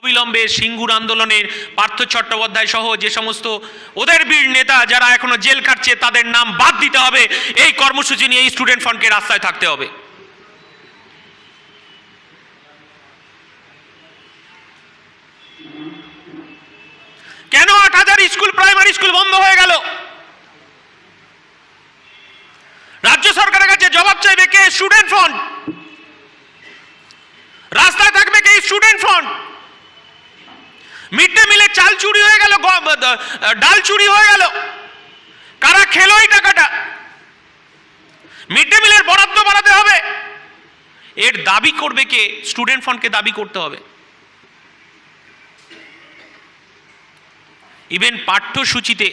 অবিলম্বে সিঙ্গুর আন্দোলনের পার্থ চট্টোপাধ্যায় সহ যে সমস্ত ওদের বীর নেতা যারা এখনও জেল খাটছে, তাদের নাম বাদ দিতে হবে। এই কর্মসূচি নিয়ে স্টুডেন্ট ফ্রন্টকে রাস্তায় থাকতে হবে। কেন আট হাজার স্কুল, প্রাইমারি স্কুল বন্ধ হয়ে গেল? রাজ্য সরকারের কাছে জবাব চাইবে কে? স্টুডেন্ট ফ্রন্ট রাস্তায় থাকবে কে? স্টুডেন্ট ফ্রন্ট মিড ডে মিলে চাল চুরি হয়ে গেল ডাল চুরি হয়ে গেল। কারা খেলো এই টাকাটা? মিড ডে মিলের বরাদ্দ বাড়াতে হবে। এর দাবি করবে কে? স্টুডেন্ট ফ্রন্টকে দাবি করতে হবে। ইভেন পাঠ্যসূচিতে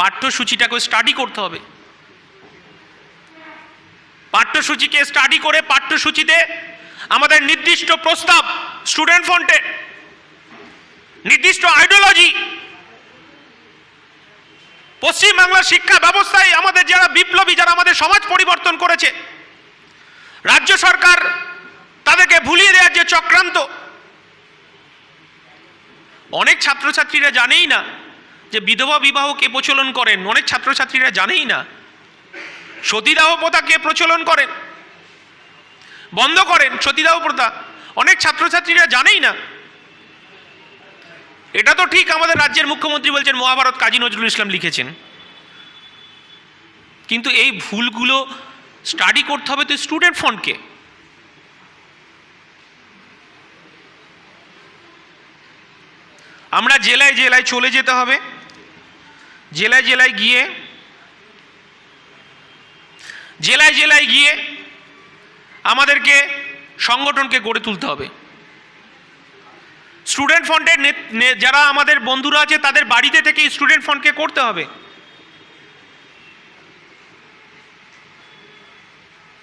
পাঠ্যসূচিটাকে স্টাডি করতে হবে। পাঠ্যসূচিকে স্টাডি করে পাঠ্যসূচিতে আমাদের নির্দিষ্ট প্রস্তাব স্টুডেন্ট ফ্রন্টে নির্দিষ্ট আইডিওলজি পশ্চিমবাংলার শিক্ষা ব্যবস্থায় আমাদের যারা বিপ্লবী, যারা আমাদের সমাজ পরিবর্তন করেছে, রাজ্য সরকার তাদেরকে ভুলিয়ে দেওয়ার যে চক্রান্ত, অনেক ছাত্রছাত্রীরা জানেই না যে বিধবা বিবাহ কে প্রচলন করেন, অনেক ছাত্রছাত্রীরা জানেই না সতীদাহ প্রথা কে প্রচলন করেন, বন্ধ করেন সতীদাহ প্রথা, অনেক ছাত্রছাত্রীরা জানেই না এটা তো ঠিক আমাদের রাজ্যের মুখ্যমন্ত্রী বলছেন, মহাভারত কাজী নজরুল ইসলাম লিখেছেন। কিন্তু এই ভুলগুলো স্টাডি করতে হবে তো স্টুডেন্ট ফ্রন্টকে আমরা জেলায় জেলায় চলে যেতে হবে। জেলায় জেলায় গিয়ে, জেলায় জেলায় গিয়ে আমাদেরকে সংগঠনকে গড়ে তুলতে হবে। স্টুডেন্ট নে- যারা আমাদের বন্ধুরা আছে, তাদের বাড়িতে থেকে স্টুডেন্ট ফ্রন্টকে করতে হবে।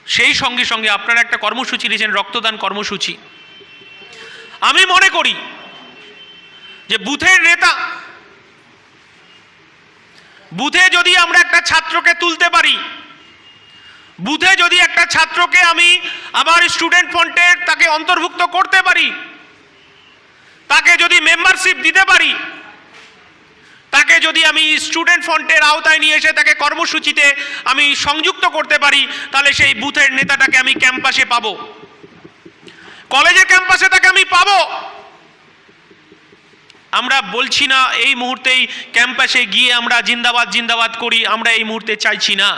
সেই সঙ্গে সঙ্গে আপনারা একটা কর্মসূচি নিয়েছেন, রক্তদান কর্মসূচি। আমি মনে করি যে বুথের নেতা, বুথে যদি আমরা একটা ছাত্রকে তুলতে পারি, বুথে যদি একটা ছাত্রকে আমি আমার স্টুডেন্ট ফ্রন্টের তাকে অন্তর্ভুক্ত করতে পারি তাকে যদি মেম্বারশিপ দিতে পারি, তাকে যদি আমি স্টুডেন্ট ফ্রন্টের আওতায় নিয়ে এসে তাকে কর্মসূচিতে আমি সংযুক্ত করতে পারি, তাহলে সেই বুথের নেতাটাকে আমি ক্যাম্পাসে পাবো। কলেজের ক্যাম্পাসে তাকে আমি পাবো। আমরা বলছি না, এই মুহূর্তেই ক্যাম্পাসে গিয়ে আমরা জিন্দাবাদ জিন্দাবাদ করি, আমরা এই মুহূর্তে চাইছি না।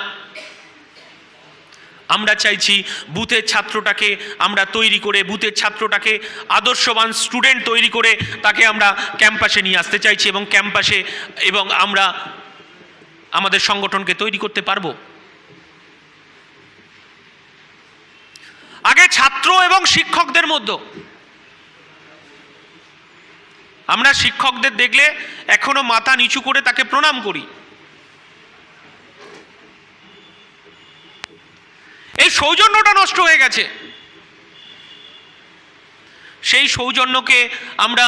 আমরা চাইছি বুথের ছাত্রটাকে আমরা তৈরি করে, বুথের ছাত্রটাকে আদর্শবান স্টুডেন্ট তৈরি করে তাকে আমরা ক্যাম্পাসে নিয়ে আসতে চাইছি এবং ক্যাম্পাসে এবং আমরা আমাদের সংগঠনকে তৈরি করতে পারব। আগে ছাত্র এবং শিক্ষকদের মধ্যে। আমরা শিক্ষকদের দেখলে এখনও মাথা নিচু করে তাকে প্রণাম করি। এই সৌজন্যটা নষ্ট হয়ে গেছে। সেই সৌজন্যকে আমরা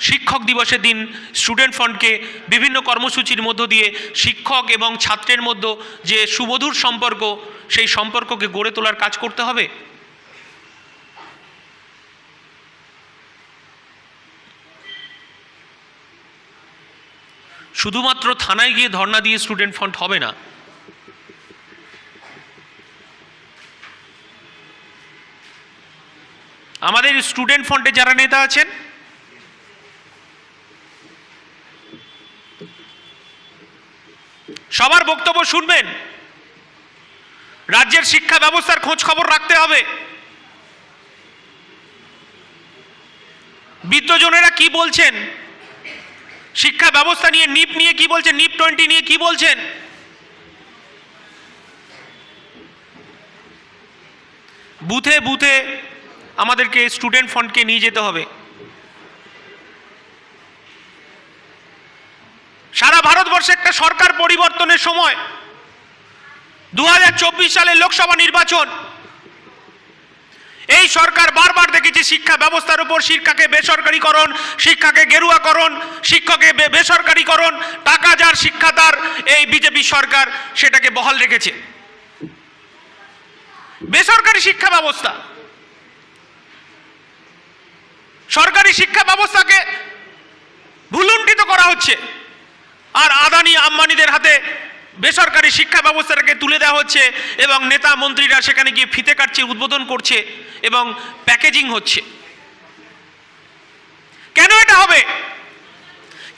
শিক্ষক দিবসের দিন স্টুডেন্ট ফ্রন্টকে বিভিন্ন কর্মসূচির মধ্য দিয়ে শিক্ষক এবং ছাত্রের মধ্যে যে সুমধুর সম্পর্ক, সেই সম্পর্ককে গড়ে তোলার কাজ করতে হবে। শুধুমাত্র থানায় গিয়ে ধর্ণা দিয়ে স্টুডেন্ট ফ্রন্ট হবে না। আমাদের স্টুডেন্ট ফ্রন্টে যারা নেতা আছেন, সবার বক্তব্য শুনবেন। রাজ্যের শিক্ষা ব্যবস্থার খোঁজ খবর রাখতে হবে। বিদ্যজনেরা কি বলছেন? শিক্ষা ব্যবস্থা নিয়ে নিপ নিয়ে কি বলছেন? নিপ টোয়েন্টি নিয়ে কি বলছেন? বুথে বুথে আমাদেরকে স্টুডেন্ট ফ্রন্টকে নিয়ে যেতে হবে। সারা ভারতবর্ষে একটা সরকার পরিবর্তনের সময়, দুহাজার চব্বিশ সালে লোকসভা নির্বাচন। এই সরকার বারবার দেখেছি শিক্ষা ব্যবস্থার উপর শিক্ষাকে বেসরকারীকরণ, শিক্ষাকে গেরুয়াকরণ, শিক্ষকে বেসরকারীকরণ, টাকা যার শিক্ষা তার, এই বিজেপি সরকার সেটাকে বহাল রেখেছে। বেসরকারি শিক্ষা ব্যবস্থা। সরকারি শিক্ষা ব্যবস্থাকে ভুলুণ্ঠিত করা হচ্ছে। আর আদানি আম্বানিদের হাতে বেসরকারি শিক্ষা ব্যবস্থাটাকে তুলে দেওয়া হচ্ছে এবং নেতা মন্ত্রীরা সেখানে গিয়ে ফিতে কাটছে, উদ্বোধন করছে এবং প্যাকেজিং হচ্ছে। কেন এটা হবে?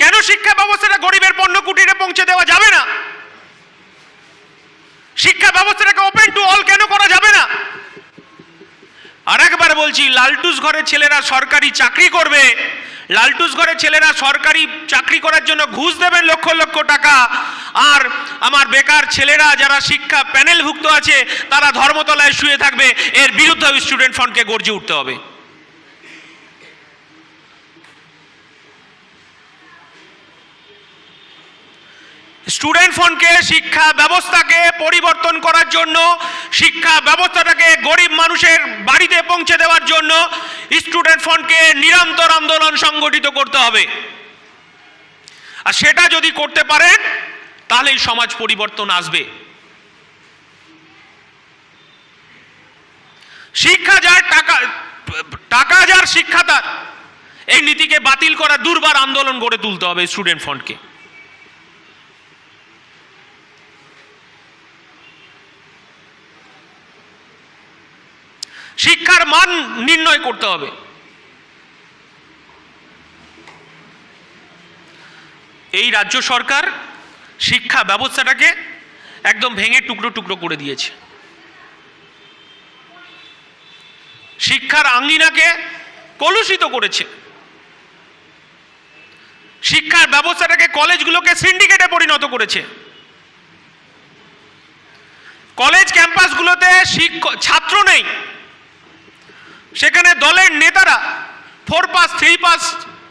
কেন শিক্ষা ব্যবস্থাটা গরিবের পণ্য কুটিরে পৌঁছে দেওয়া যাবে না? শিক্ষা ব্যবস্থাটাকে ওপেন টু অল কেন করা যাবে না? আর একবার বলছি, লালটুস ঘরের ছেলেরা সরকারি চাকরি করবে। লালটুস ঘরের ছেলেরা সরকারি চাকরি করার জন্য ঘুষ দেবেন লক্ষ লক্ষ টাকা। আর আমার বেকার ছেলেরা যারা শিক্ষা প্যানেলভুক্ত আছে, তারা ধর্মতলায় শুয়ে থাকবে। এর বিরুদ্ধে স্টুডেন্ট ফ্রন্টকে গর্জে উঠতে হবে। স্টুডেন্ট ফ্রন্টকে, শিক্ষা ব্যবস্থাকে পরিবর্তন করার জন্য শিক্ষা ব্যবস্থাটাকে গরিব মানুষের বাড়িতে পৌঁছে দেওয়ার জন্য স্টুডেন্ট ফ্রন্টকে নিরন্তর আন্দোলন সংগঠিত করতে হবে। আর সেটা যদি করতে পারেন তাহলে এই সমাজ পরিবর্তন আসবে। শিক্ষা যার টাকা টাকা যার শিক্ষা তার, এই নীতিকে বাতিল করা দুর্বার আন্দোলন গড়ে তুলতে হবে স্টুডেন্ট ফ্রন্টকে। শিক্ষার মান নির্ণয় করতে হবে। এই রাজ্য সরকার শিক্ষা ব্যবস্থাটাকে একদম ভেঙে টুকরো টুকরো করে দিয়েছে। শিক্ষার আঙ্গিনাকে কলুষিত করেছে। শিক্ষার ব্যবস্থাটাকে কলেজগুলোকে সিন্ডিকেটে পরিণত করেছে। কলেজ ক্যাম্পাসগুলোতে শিক্ষক ছাত্র নেই। সেখানে দলের নেতারা four pass three pass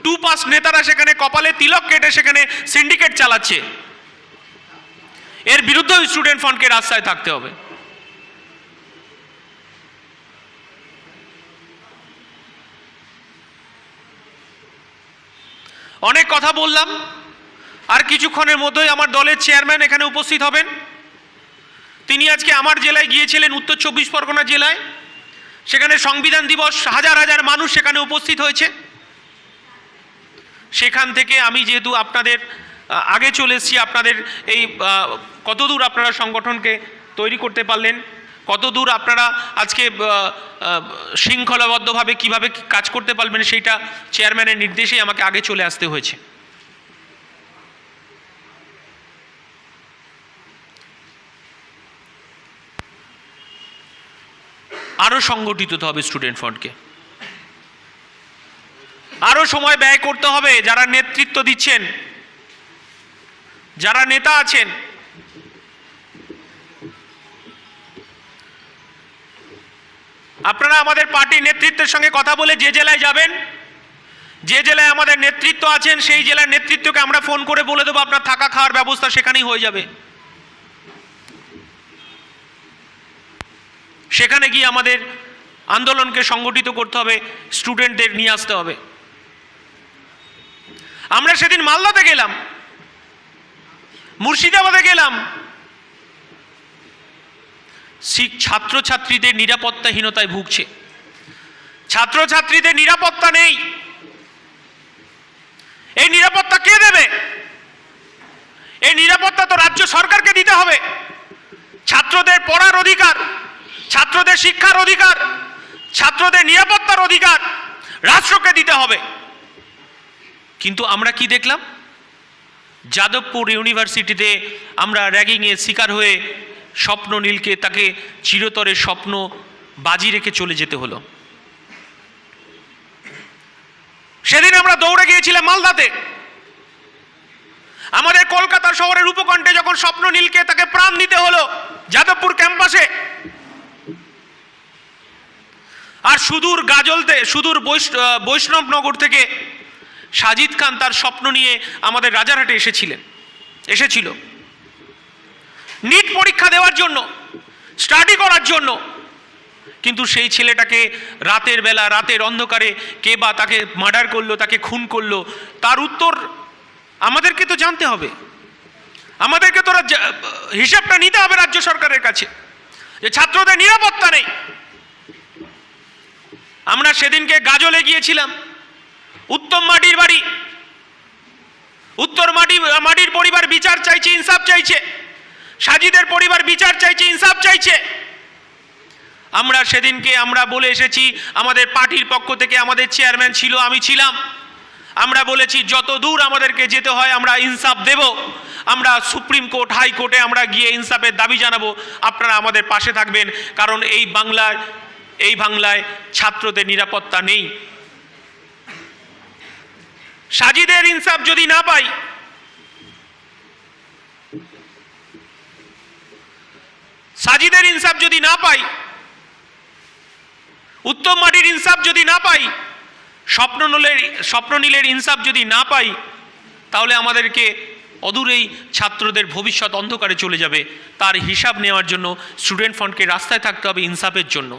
two pass নেতারা সেখানে কপালে তিলক কেটে সেখানে সিন্ডিকেট চালাচ্ছে। এর বিরুদ্ধেও স্টুডেন্ট ফ্রন্টকে রাস্তায় থাকতে হবে। অনেক কথা বললাম, আর কিছুক্ষণের মধ্যেই আমার দলের চেয়ারম্যান এখানে উপস্থিত হবেন। তিনি আজকে আমার জেলায় গিয়েছিলেন, উত্তর চব্বিশ পরগনা জেলায়। সেখানে সংবিধান দিবস, হাজার হাজার মানুষ সেখানে উপস্থিত হয়েছে। সেখান থেকে আমি যেহেতু আপনাদের আগে চলে এসেছি, আপনাদের এই কতদূর আপনারা সংগঠনকে তৈরি করতে পারলেন, কতদূর আপনারা আজকে শৃঙ্খলাবদ্ধভাবে কীভাবে কাজ করতে পারবেন, সেইটা চেয়ারম্যানের নির্দেশেই আমাকে আগে চলে আসতে হয়েছে। আরও সংগঠিত হতে হবে স্টুডেন্ট ফ্রন্টকে। আরও সময় ব্যয় করতে হবে, যারা নেতৃত্ব দিচ্ছেন, যারা নেতা আছেন। আপনারা আমাদের পার্টি নেতৃত্বের সঙ্গে কথা বলে যে জেলায় যাবেন, যে জেলায় আমাদের নেতৃত্ব আছেন, সেই জেলার নেতৃত্বকে আমরা ফোন করে বলে দেবো, আপনার থাকা খাওয়ার ব্যবস্থা সেখানেই হয়ে যাবে। সেখানে গিয়ে আমাদের আন্দোলনকে সংগঠিত করতে হবে স্টুডেন্টদের নিয়ে আসতে হবে। আমরা সেদিন মালদাতে গেলাম, মুর্শিদাবাদে গেলাম। ছাত্রছাত্রীদের নিরাপত্তাহীনতায় ভুগছে। ছাত্রছাত্রীদের নিরাপত্তা নেই। এই নিরাপত্তা কে দেবে? এই নিরাপত্তা তো রাজ্য সরকারকে দিতে হবে। ছাত্রদের পড়ার অধিকার ছাত্রদের শিক্ষার অধিকার, ছাত্রদের নিরাপত্তার অধিকার রাষ্ট্রকে দিতে হবে। কিন্তু আমরা কি দেখলাম? যাদবপুর ইউনিভার্সিটিতে আমরা র্যাগিংয়ের শিকার হয়ে স্বপ্ন নীলকে, তাকে চিরতরে স্বপ্ন বাজি রেখে চলে যেতে হলো। সেদিন আমরা দৌড়ে গিয়েছিলাম মালদাতে। আমাদের কলকাতা শহরের উপকণ্ঠে যখন স্বপ্ন নীলকে তাকে প্রাণ দিতে হলো যাদবপুর ক্যাম্পাসে আর সুদূর গাজলতে, সুদূর বৈষ্ণবনগর থেকে সাজিদ খান তার স্বপ্ন নিয়ে আমাদের রাজারহাটে এসেছিলেন, এসেছিল। নিট পরীক্ষা দেওয়ার জন্য স্টাডি করার জন্য। কিন্তু সেই ছেলেটাকে রাতের বেলা, রাতের অন্ধকারে কে বা তাকে মার্ডার করল, তাকে খুন করল, তার উত্তর আমাদেরকে তো জানতে হবে। আমাদেরকে তো হিসাবটা নিতে হবে রাজ্য সরকারের কাছে যে ছাত্রদের নিরাপত্তা নেই। সেদিনকে গাজলে গিয়েছিলাম। উত্তম মাটির বাড়ি। উত্তর মাটি, মাটির পরিবার বিচার চাইছে, ইনসাফ চাইছে। সাজিদের পরিবার বিচার চাইছে, ইনসাফ চাইছে। আমরা সেদিনকে, আমরা বলে এসেছি, আমাদের পার্টির পক্ষ থেকে আমাদের চেয়ারম্যান ছিল, আমি ছিলাম। আমরা বলেছি, যত দূর আমাদেরকে যেতে হয়, আমরা ইনসাফ দেব। আমরা সুপ্রিম কোর্ট, হাইকোর্টে আমরা গিয়ে ইনসাফের দাবি জানাব। আপনারা আমাদের পাশে থাকবেন, কারণ এই বাংলার এই বাংলায় ছাত্রদের নিরাপত্তা নেই। সাজিদের ইনসাফ যদি না পাই, সাজিদের ইনসাফ যদি না পাই, উত্তম মাটির ইনসাফ যদি না পাই স্বপ্ননীলের স্বপ্ননীলের ইনসাফ যদি না পাই, তাহলে আমাদেরকে অদূরেই ছাত্রদের ভবিষ্যৎ অন্ধকারে চলে যাবে। তার হিসাব নেওয়ার জন্য, স্টুডেন্ট ফ্রন্টকে রাস্তায় থাকতে হবে ইনসাফের জন্য।